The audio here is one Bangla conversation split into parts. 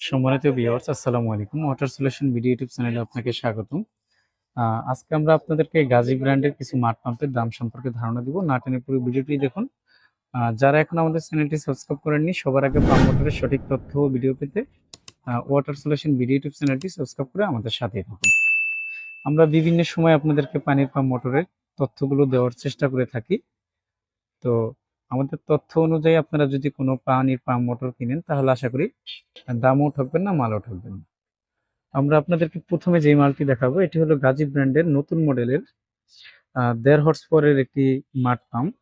সম্মানিত ভিউয়ার্স আসসালামু আলাইকুম। ওয়াটার সলিউশন ভিডিও ইউটিউব চ্যানেলে আপনাকে স্বাগতম। আজকে আমরা আপনাদেরকে গাজী ব্র্যান্ডের কিছু মাঠ পাম্পের দাম সম্পর্কে ধারণা দিব। না টেনে পুরো ভিডিওটি দেখুন। যারা এখন আমাদের চ্যানেলটি সাবস্ক্রাইব করেননি, সবার আগে পাম্প মোটরের সঠিক তথ্য ও ভিডিও পেতে ওয়াটার সলিউশন ভিডিও ইউটিউব চ্যানেলটি সাবস্ক্রাইব করে আমাদের সাথেই থাকুন। আমরা বিভিন্ন সময় আপনাদেরকে পানির পাম্প মোটরের তথ্যগুলো দেওয়ার চেষ্টা করে থাকি। তো আমাদের তথ্য অনুযায়ী আপনারা যদি কোনো পানির পাম্প মোটর কিনেন, তাহলে আশা করি দামও ঠকবেন না, মালও ঠকবেন না। আমরা আপনাদেরকে প্রথমে যে মালটি দেখাবো, এটি হলো গাজী ব্র্যান্ডের নতুন মডেলের দেড় হর্স পরের একটি মাঠ পাম্প।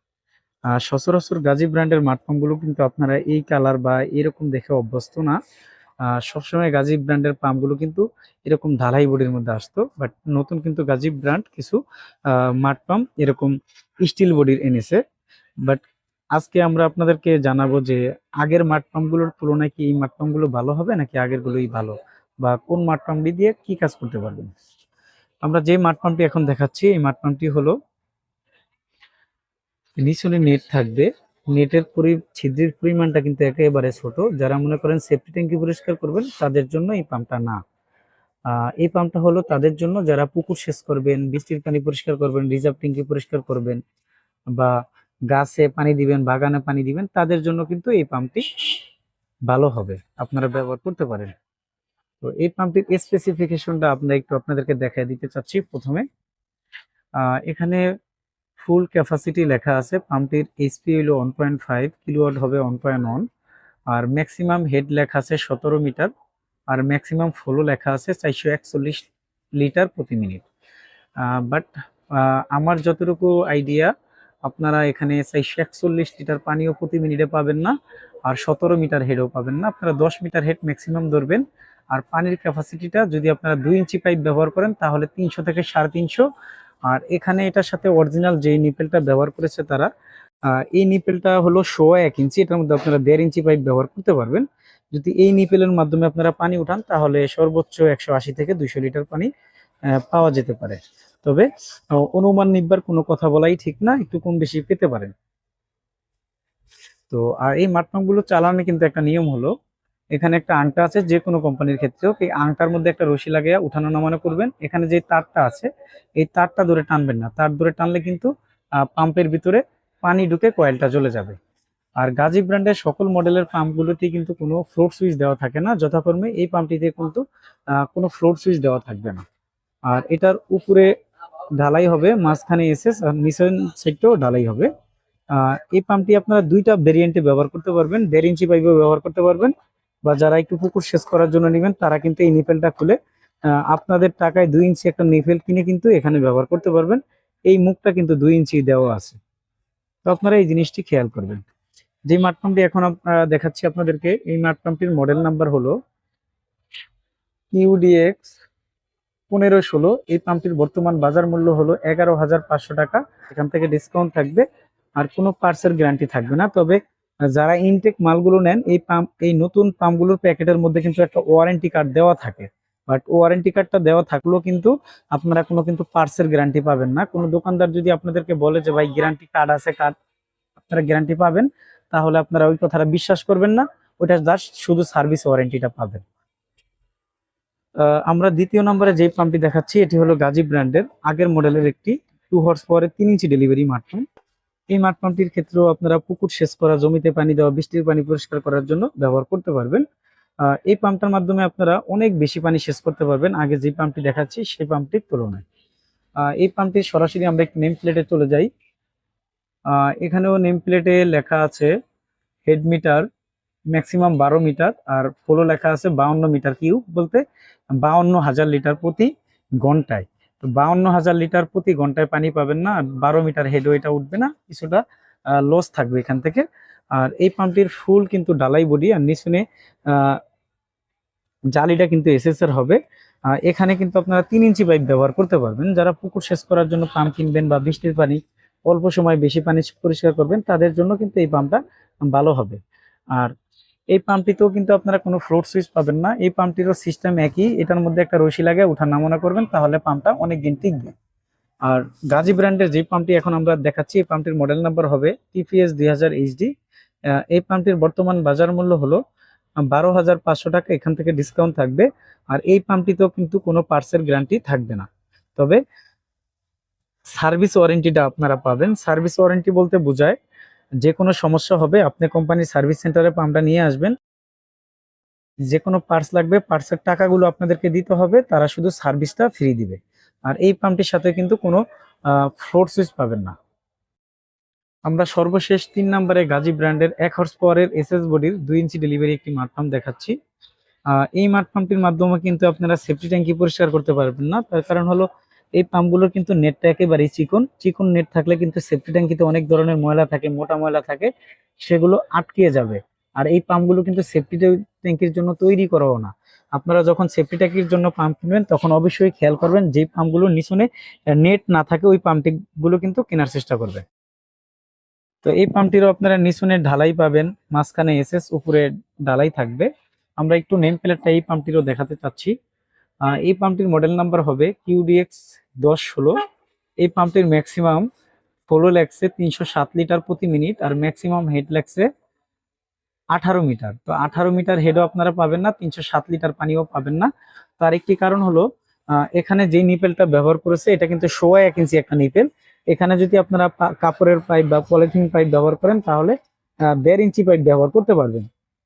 সচরাচর গাজী ব্র্যান্ডের মাঠ পাম্পগুলো কিন্তু আপনারা এই কালার বা এরকম দেখে অভ্যস্ত না। সবসময় গাজী ব্র্যান্ডের পাম্পগুলো কিন্তু এরকম ঢালাই বডির মধ্যে আসতো, বাট নতুন কিন্তু গাজী ব্র্যান্ড কিছু মাঠ পাম্প এরকম স্টিল বডির এনেছে। বাট আজকে আমরা আপনাদেরকে জানাব যে আগের মাঠ পাম্পগুলোর তুলনায় কি এই মাঠ পাম্পগুলো ভালো হবে নাকি আগেরগুলোই ভালো? বা কোন মাঠ পাম্পটি দিয়ে কি কাজ করতে পারবেন? আমরা যে মাঠ পাম্পটি এখন দেখাচ্ছি, এই মাঠ পাম্পটি হলো নিচনে নেট থাকবে। নেটের পরি, ছিদ্রের পরিমাণটা কিন্তু একেবারে ছোট। যারা মনে করেন সেফটি ট্যাঙ্কি পরিষ্কার করবেন, তাদের জন্য এই পাম্পটা না। এই পাম্পটা হলো তাদের জন্য যারা পুকুর সেচ করবেন, বৃষ্টির পানি পরিষ্কার করবেন রিজার্ভ ট্যাঙ্কি পরিষ্কার করবেন বা গাছে পানি দিবেন, বাগানে পানি দিবেন, তাদের জন্য কিন্তু এই পাম্পটি ভালো হবে। আপনারা ব্যবহার করতে পারেন। তো এই পাম্পটির স্পেসিফিকেশনটা আমরা একটু আপনাদেরকে দেখায় দিতে চাচ্ছি প্রথমে। এখানে ফুল ক্যাপাসিটি লেখা আছে, পাম্পটির এইচপি হলো ওয়ান পয়েন্ট ফাইভ কিলোওয়াট হবে ওয়ান পয়েন্ট ওয়ান আর ম্যাক্সিমাম হেড লেখা আছে সতেরো মিটার, আর ম্যাক্সিমাম ফ্লো লেখা আছে চারশো একচল্লিশ লিটার প্রতি মিনিট। বাট আমার যতটুকু আইডিয়া আপনারা এখানে চারশো একচল্লিশ লিটার পানিও প্রতি মিনিটে পাবেন না, আর সতেরো মিটার হেডও পাবেন না। আপনারা দশ মিটার হেড ম্যাক্সিমাম ধরবেন, আর পানির ক্যাপাসিটিটা যদি আপনারা দুই ইঞ্চি পাইপ ব্যবহার করেন, তাহলে তিনশো থেকে সাড়ে তিনশো। আর এখানে এটার সাথে অরিজিনাল যে নিপেলটা ব্যবহার করেছে তারা এই নিপেলটা হলো সোয়া এক ইঞ্চি, এটার মধ্যে আপনারা দেড় ইঞ্চি পাইপ ব্যবহার করতে পারবেন। যদি এই নিপেলের মাধ্যমে আপনারা পানি উঠান, তাহলে সর্বোচ্চ একশো আশি থেকে দুইশো লিটার পানি পাওয়া যেতে পারে। তবে অনুমান নিব্বার কোনো কথা বলাই ঠিক না, একটু কম বেশি পেতে পারেন। তো, আর এই মাঠ পাম্পগুলো চালানো কিন্তু একটা নিয়ম হলো, এখানে একটা আংটা আছে, যে কোনো কোম্পানির ক্ষেত্রেও, এই আংটার মধ্যে একটা রশি লাগিয়ে উঠানো নামানো করবেন। এখানে যে তারটা আছে, এই তারটা ধরে টানবেন না। তার ধরে টানলে কিন্তু পাম্পের ভিতরে পানি ঢুকে কয়েলটা জ্বলে যাবে। আর গাজী ব্র্যান্ডের সকল মডেলের পাম্পগুলোতে কিন্তু কোনো ফ্লোট সুইচ দেওয়া থাকে না। যথাক্রমে এই পাম্পটিতে কিন্তু কোনো ফ্লোট সুইচ দেওয়া থাকবে না। আর এটার উপরে ঢালাই হবে, মাঝখানে আর নিচের সাইডটাও ঢালাই হবে। এই পাম্পটি আপনারা দুইটা ভেরিয়েন্টে ব্যবহার করতে পারবেন দেড় ইঞ্চি পাইপেও ব্যবহার করতে পারবেন। বা যারা একটু পুকুর শেষ করার জন্য নেবেন, তারা কিন্তু এই নিপেলটা খুলে আপনাদের টাকায় দুই ইঞ্চি একটা নিপেল কিনে কিন্তু এখানে ব্যবহার করতে পারবেন। এই মুখটা কিন্তু দুই ইঞ্চি দেওয়া আছে। তো আপনারা এই জিনিসটি খেয়াল করবেন। যে মাঠ পাম্পটি এখন দেখাচ্ছি আপনাদেরকে, এই মাঠ পাম্পটির মডেল নাম্বার হলো ইউডিএক্স পনেরো ষোলো, এই পাম্পটির বর্তমান বাজার মূল্য হলো এগারো হাজার পাঁচশো টাকা। এখান থেকে ডিসকাউন্ট থাকবে, আর কোনো পার্সের গ্যারান্টি থাকবে না। তবে যারা ইনটেক মালগুলো নেন, এই পাম্প, এই নতুন পাম্পগুলোর প্যাকেটের মধ্যে কিন্তু একটা ওয়ারেন্টি কার্ড দেওয়া থাকে। বাট ওয়ারেন্টি কার্ডটা দেওয়া থাকলেও কিন্তু আপনারা কোনো কিন্তু পার্সের গ্যারান্টি পাবেন না। কোনো দোকানদার যদি আপনাদেরকে বলে যে, ভাই গ্যারান্টি কার্ড আছে কার্ড আপনারা গ্যারান্টি পাবেন, তাহলে আপনারা ওই কথাটা বিশ্বাস করবেন না। ওইটা জাস্ট শুধু সার্ভিস ওয়ারেন্টিটা পাবেন। আমরা দ্বিতীয় নম্বরে যে পাম্পটি দেখাচ্ছি, এটি হলো গাজী ব্র্যান্ডের আগের মডেলের একটি টু হর্স পাওয়ারের তিন ইঞ্চি ডেলিভারি মাঠ পাম্প। এই মাঠ পাম্পটির ক্ষেত্রেও আপনারা পুকুর সেচ করা, জমিতে পানি দেওয়া, বৃষ্টির পানি পরিষ্কার করার জন্য ব্যবহার করতে পারবেন। এই পাম্পটার মাধ্যমে আপনারা অনেক বেশি পানি সেচ করতে পারবেন। আগে যে পাম্পটি দেখাচ্ছি, সেই পাম্পটির তুলনায়। এই পাম্পটির সরাসরি আমরা একটু নেম প্লেটে চলে যাই। এখানেও নেম প্লেটে লেখা আছে, হেড মিটার ম্যাক্সিমাম বারো মিটার আর ফলো লেখা আছে বাউন্ন মিটার কিউব বলতে বাউন্ন হাজার লিটার প্রতি ঘন্টায়। তো বাউন্ন হাজার লিটার প্রতি ঘন্টায় পানি পাবেন না বারো মিটার হেড ওইটা উঠবে না, কিছুটা লস থাকবে এখান থেকে। আর এই পাম্পটির ফুল কিন্তু ডালাই বডি আর নিচনে জালিটা কিন্তু এসএসআর হবে। এখানে কিন্তু আপনারা তিন ইঞ্চি পাইপ ব্যবহার করতে পারবেন। যারা পুকুর সেচ করার জন্য পাম্প কিনবেন বা বৃষ্টির পানি, অল্প সময় বেশি পানি পরিষ্কার করবেন, তাদের জন্য কিন্তু এই পাম্পটা ভালো হবে। আর এই পাম্পটিতেও কিন্তু আপনারা কোনো ফ্লোট সুইচ পাবেন না। এই পাম্পটিরও সিস্টেম একই। এটার মধ্যে একটা রশি লাগে উঠা নামনা করবেন, তাহলে পাম্পটা অনেক দিন টিকবে। আর গাজী ব্র্যান্ডের যে পাম্পটি এখন আমরা দেখাচ্ছি, এই পাম্পটির মডেল নাম্বার হবে টিপিএস দুই হাজার এইচডি এই পাম্পটির বর্তমান বাজার মূল্য হলো বারো হাজার পাঁচশো টাকা, এখান থেকে ডিসকাউন্ট থাকবে। আর এই পাম্পটিতেও কিন্তু কোনো পার্সের গ্যারান্টি থাকবে না। তবে সার্ভিস ওয়ারেন্টিটা আপনারা পাবেন। সার্ভিস ওয়ারেন্টি বলতে বোঝায় যে কোনো সমস্যা হবে, আপনি কোম্পানির সার্ভিস সেন্টারে পাম্পটা নিয়ে আসবেন। যে কোনো পার্টস লাগবে পার্টসের টাকাগুলো আপনাদেরকে দিতে হবে, তারা শুধু সার্ভিসটা ফ্রি দিবে। আর এই পাম্পটির সাথে কিন্তু কোনো ফ্লোর সুইচ পাবেন না। আমরা সর্বশেষ তিন নম্বরে গাজী ব্র্যান্ডের এক হর্স পাওয়ারের এসএস বডির দুই ইঞ্চি ডেলিভারি একটি মাঠ পাম্প দেখাচ্ছি। এই মাঠ পাম্পটির মাধ্যমে কিন্তু আপনারা সেফটি ট্যাঙ্কি পরিষ্কার করতে পারবেন না। তার কারণ হলো এই পাম্পগুলোর কিন্তু নেটটা একেবারেই চিকন। চিকন নেট থাকলে কিন্তু সেফটি ট্যাঙ্কিতে অনেক ধরনের ময়লা থাকে, মোটা ময়লা থাকে, সেগুলো আটকিয়ে যাবে। আর এই পাম্পগুলো কিন্তু সেফটি ট্যাঙ্কির জন্য তৈরি করাও না। আপনারা যখন সেফটি ট্যাঙ্কির জন্য পাম্প কিনবেন তখন অবশ্যই খেয়াল করবেন যে পাম্পগুলোর নিচনে নেট না থাকে, ওই পাম্পটি গুলো কিন্তু কেনার চেষ্টা করবে। তো এই পাম্পটিরও আপনারা নিচনে ঢালাই পাবেন, মাঝখানে এসএস উপরে ঢালাই থাকবে। আমরা একটু নেম প্লেটটা এই পাম্পটিরও দেখাতে চাচ্ছি। এই পাম্পটির মডেল নাম্বার হবে কিউডিএক্স দশ ষোলো। এই পাম্পটির ম্যাক্সিমাম ফ্লো ল্যাক্সে তিনশো সাত লিটার প্রতি মিনিট আর ম্যাক্সিমাম হেড ল্যাক্সে আঠারো মিটার তো আঠারো মিটার হেডও আপনারা পাবেন না, তিনশো সাত লিটার পানিও পাবেন না। তার একটি কারণ হলো এখানে যে নিপেলটা ব্যবহার করেছে, এটা কিন্তু সোয়া এক ইঞ্চি একটা নিপেল এখানে যদি আপনারা কাপড়ের পাইপ বা পলিথিন পাইপ ব্যবহার করেন, তাহলে দেড় ইঞ্চি পাইপ ব্যবহার করতে পারবেন।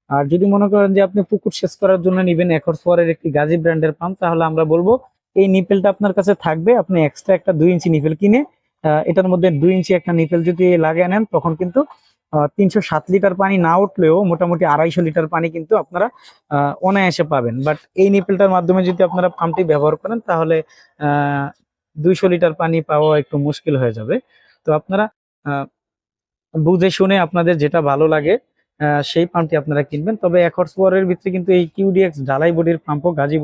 আর যদি মনে করেন যে আপনি পুকুর সেচ করার জন্য নিবেন একর ফোয়ারের একটি গাজী ব্র্যান্ডের পাম্প তাহলে আমরা বলব এই নিপেলটা আপনার কাছে থাকবে। আপনি এক্সট্রা একটা দুই ইঞ্চি নিপেল কিনে এটার মধ্যে দুই ইঞ্চি একটা নিপেল যদি লাগিয়ে নেন, তখন কিন্তু তিনশো সাত লিটার পানি না উঠলেও মোটামুটি আড়াইশো লিটার পানি কিন্তু আপনারা অনায়াসে পাবেন। বাট এই নিপেলটার মাধ্যমে যদি আপনারা পাম্পটি ব্যবহার করেন, তাহলে দুইশো লিটার পানি পাওয়া একটু মুশকিল হয়ে যাবে। তো আপনারা বুঝে শুনে আপনাদের যেটা ভালো লাগে সেই পাম্পটি আপনারা কিনবেন। তবে এক হর্স পাওয়ারের ভিতরে কিন্তু এই কিউডিএক্স ঢালাই বডির পাম্পও গাজী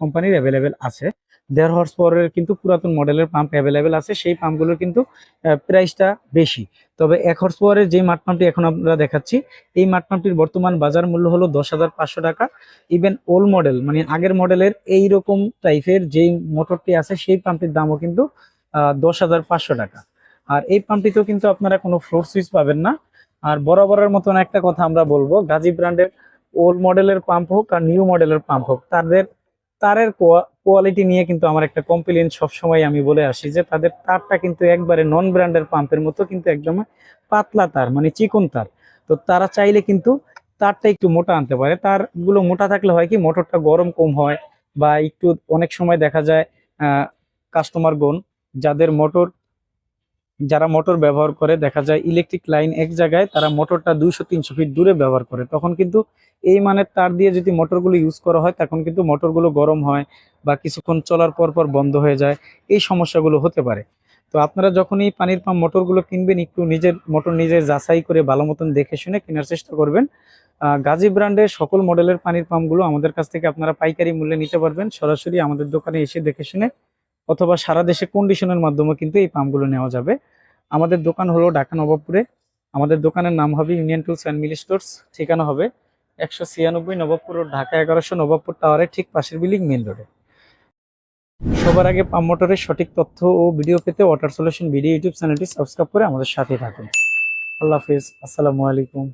কোম্পানির অ্যাভেলেবেল আছে। দেড় হর্স পাওয়ারের কিন্তু পুরাতন মডেলের পাম্প অ্যাভেলেবেল আছে। সেই পাম্পগুলোর কিন্তু প্রাইসটা বেশি। তবে এক হর্স পাওয়ারের যে মাঠ পাম্পটি এখন আমরা দেখাচ্ছি, এই মাঠ পাম্পটির বর্তমান বাজার মূল্য হলো দশ হাজার পাঁচশো টাকা। ইভেন ওল্ড মডেল মানে আগের মডেলের এই রকম টাইপের যেই মোটরটি আছে, সেই পাম্পটির দামও কিন্তু দশ হাজার পাঁচশো টাকা। আর এই পাম্পটিতেও কিন্তু আপনারা কোনো ফ্লোর সুইচ পাবেন না। আর বরাবরের মতন একটা কথা আমরা বলব, গাজী ব্র্যান্ডের ওল্ড মডেলের পাম্প হোক আর নিউ মডেলের পাম্প হোক, তাদের তারের কোয়ালিটি নিয়ে কিন্তু আমার একটা কমপ্লেন সবসময় আমি বলে আসি যে তাদের তারটা কিন্তু একবারে নন ব্র্যান্ডের পাম্পের মতো কিন্তু একদম পাতলা তার মানে চিকন তার। তো তারা চাইলে কিন্তু তারটা একটু মোটা আনতে পারে। তারগুলো মোটা থাকলে হয় কি, মোটরটা গরম কম হয় বা একটু অনেক সময় দেখা যায় কাস্টমার গন যাদের মোটর যারা মোটর ব্যবহার করে, দেখা যায় ইলেকট্রিক লাইন এক জায়গায় তারা মোটরটা দুইশো, তিনশো ফিট দূরে ব্যবহার করে। তখন কিন্তু এই মানের তার দিয়ে যদি মোটরগুলো ইউজ করা হয়, তখন কিন্তু মোটরগুলো গরম হয় বা কিছুক্ষণ চলার পর পর বন্ধ হয়ে যায়। এই সমস্যাগুলো হতে পারে। তো আপনারা যখন এই পানির পাম্প মোটরগুলো কিনবেন, একটু নিজের, মোটর নিজে যাচাই করে ভালো মতন দেখে শুনে কেনার চেষ্টা করবেন। গাজী ব্র্যান্ডের সকল মডেলের পানির পাম্পগুলো আমাদের কাছ থেকে আপনারা পাইকারি মূল্যে নিতে পারবেন। সরাসরি আমাদের দোকানে এসে দেখে শুনে অথবা সারা দেশে কন্ডিশনের মাধ্যমে কিন্তু এই পাম্পগুলো নেওয়া যাবে। আমাদের দোকান হলো ঢাকা নবাবপুরে। আমাদের দোকানের নাম হবে ইউনিয়ন টুলস অ্যান্ড মিলি স্টোর্স ঠিকানা হবে একশো ছিয়ানব্বই নবাবপুর রোড, ঢাকা এগারোশো নবাবপুর টাওয়ারের ঠিক পাশের বিল্ডিং মেন রোডে সবার আগে পাম্প মোটরের সঠিক তথ্য ও ভিডিও পেতে ওয়াটার সলিউশন ভিডিও ইউটিউব চ্যানেলটি সাবস্ক্রাইব করে আমাদের সাথে থাকুন। আল্লাহ হাফিজ। আসসালামু আলাইকুম।